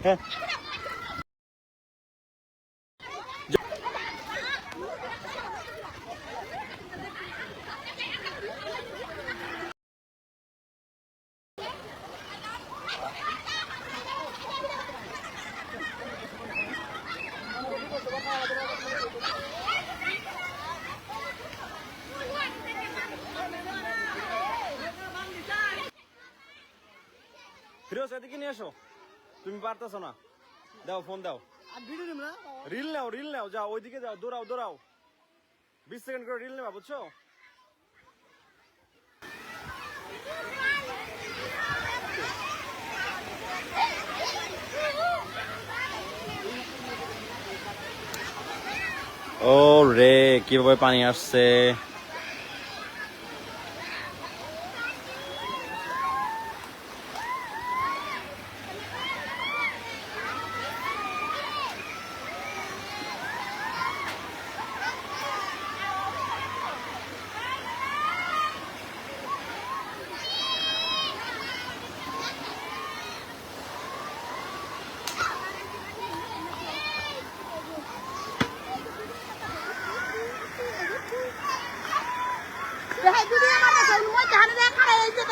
হ্যাঁ। ফিরোজ এদিকে নিয়ে এসো তুমি পারতেছো না? দাও ফোন দাও। রিল নাও রিল নাও যাও ওইদিকে যাও দৌড়াও দৌড়াও। বিশ সেকেন্ড করে রিল নেবা বুঝছ? ও রে কীভাবে পানি আসছে? Hãy subscribe cho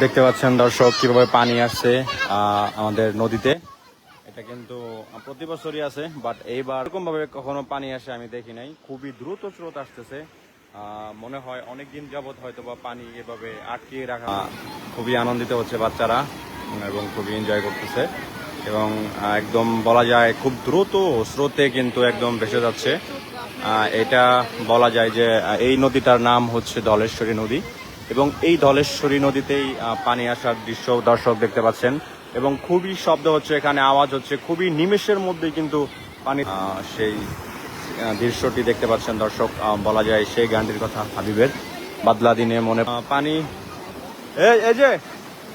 দেখতে পাচ্ছেন দর্শক, কীভাবে পানি আসছে আমাদের নদীতে। এটা কিন্তু প্রতি বছরই আছে বাট এইবার এরকম ভাবে কখনো পানি আসে আমি দেখি নাই। খুবই দ্রুত স্রোত আসতেছে। মনে হয় অনেক দিন যাবত হয়তো বা পানি এভাবে আটকিয়ে রাখা খুবই আনন্দিত হচ্ছে বাচ্চারা, এবং খুবই এনজয় করতেছে। এবং একদম বলা যায় খুব দ্রুত স্রোতে কিন্তু একদম ভেসে যাচ্ছে। এটা বলা যায় যে এই নদীটার নাম হচ্ছে দলেশ্বরী নদী। এবং এই ধলেশ্বরী নদীতেই পানি আসার দৃশ্য দর্শক দেখতে পাচ্ছেন। এবং খুবই শব্দ হচ্ছে এখানে, আওয়াজ হচ্ছে, খুবই নিমেষের মধ্যেই কিন্তু পানি সেই দৃশ্যটি দেখতে পাচ্ছেন দর্শক। বলা যায় সেই গানটির কথা হাবিবের বাদলা দিনে মনে পানি এই যে,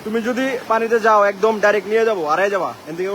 তুমি যদি পানিতে যাও, একদম ডাইরেক্ট নিয়ে যাব আড়াই যাবা, এদিকে